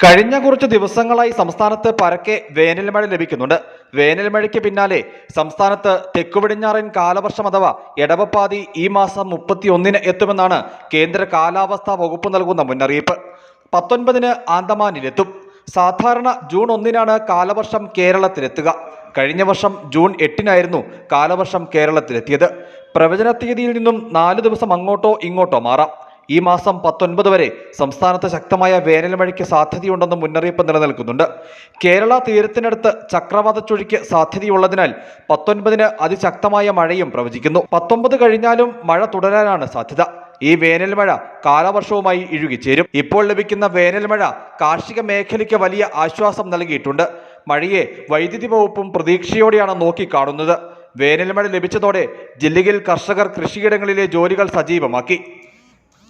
കഴിഞ്ഞ കുറച്ച് ദിവസങ്ങളായി സംസ്ഥാനത്ത് പരക്കെ വേനൽമഴ ലഭിക്കുന്നുണ്ട്. വേനൽമഴയ്ക്ക് പിന്നാലെ സംസ്ഥാനത്ത് തെക്കുപടിഞ്ഞാറൻ കാലവർഷം അഥവാ എടവപ്പാതി ഈ മാസം മുപ്പത്തി ഒന്നിന് എത്തുമെന്നാണ് കേന്ദ്ര കാലാവസ്ഥാ വകുപ്പ് നൽകുന്ന മുന്നറിയിപ്പ്. പത്തൊൻപതിന് ആന്തമാനിലെത്തും. സാധാരണ ജൂൺ ഒന്നിനാണ് കാലവർഷം കേരളത്തിലെത്തുക. കഴിഞ്ഞ വർഷം ജൂൺ എട്ടിനായിരുന്നു കാലവർഷം കേരളത്തിലെത്തിയത്. പ്രവചന തീയതിയിൽ നിന്നും നാല് ദിവസം അങ്ങോട്ടോ ഇങ്ങോട്ടോ മാറാം. ഈ മാസം പത്തൊൻപത് വരെ സംസ്ഥാനത്ത് ശക്തമായ വേനൽ മഴയ്ക്ക് സാധ്യതയുണ്ടെന്ന് മുന്നറിയിപ്പ് നിലനിൽക്കുന്നുണ്ട്. കേരള തീരത്തിനടുത്ത് ചക്രവാത ചുഴിക്ക് സാധ്യതയുള്ളതിനാൽ പത്തൊൻപതിന് അതിശക്തമായ മഴയും പ്രവചിക്കുന്നു. പത്തൊമ്പത് കഴിഞ്ഞാലും മഴ തുടരാനാണ് സാധ്യത. ഈ വേനൽ മഴ കാലവർഷവുമായി ഇഴുകിച്ചേരും. ഇപ്പോൾ ലഭിക്കുന്ന വേനൽ മഴ കാർഷിക മേഖലയ്ക്ക് വലിയ ആശ്വാസം നൽകിയിട്ടുണ്ട്. മഴയെ വൈദ്യുതി വകുപ്പും പ്രതീക്ഷയോടെയാണ് നോക്കിക്കാണുന്നത്. വേനൽ മഴ ലഭിച്ചതോടെ ജില്ലയിൽ കർഷകർ കൃഷിയിടങ്ങളിലെ ജോലികൾ സജീവമാക്കി.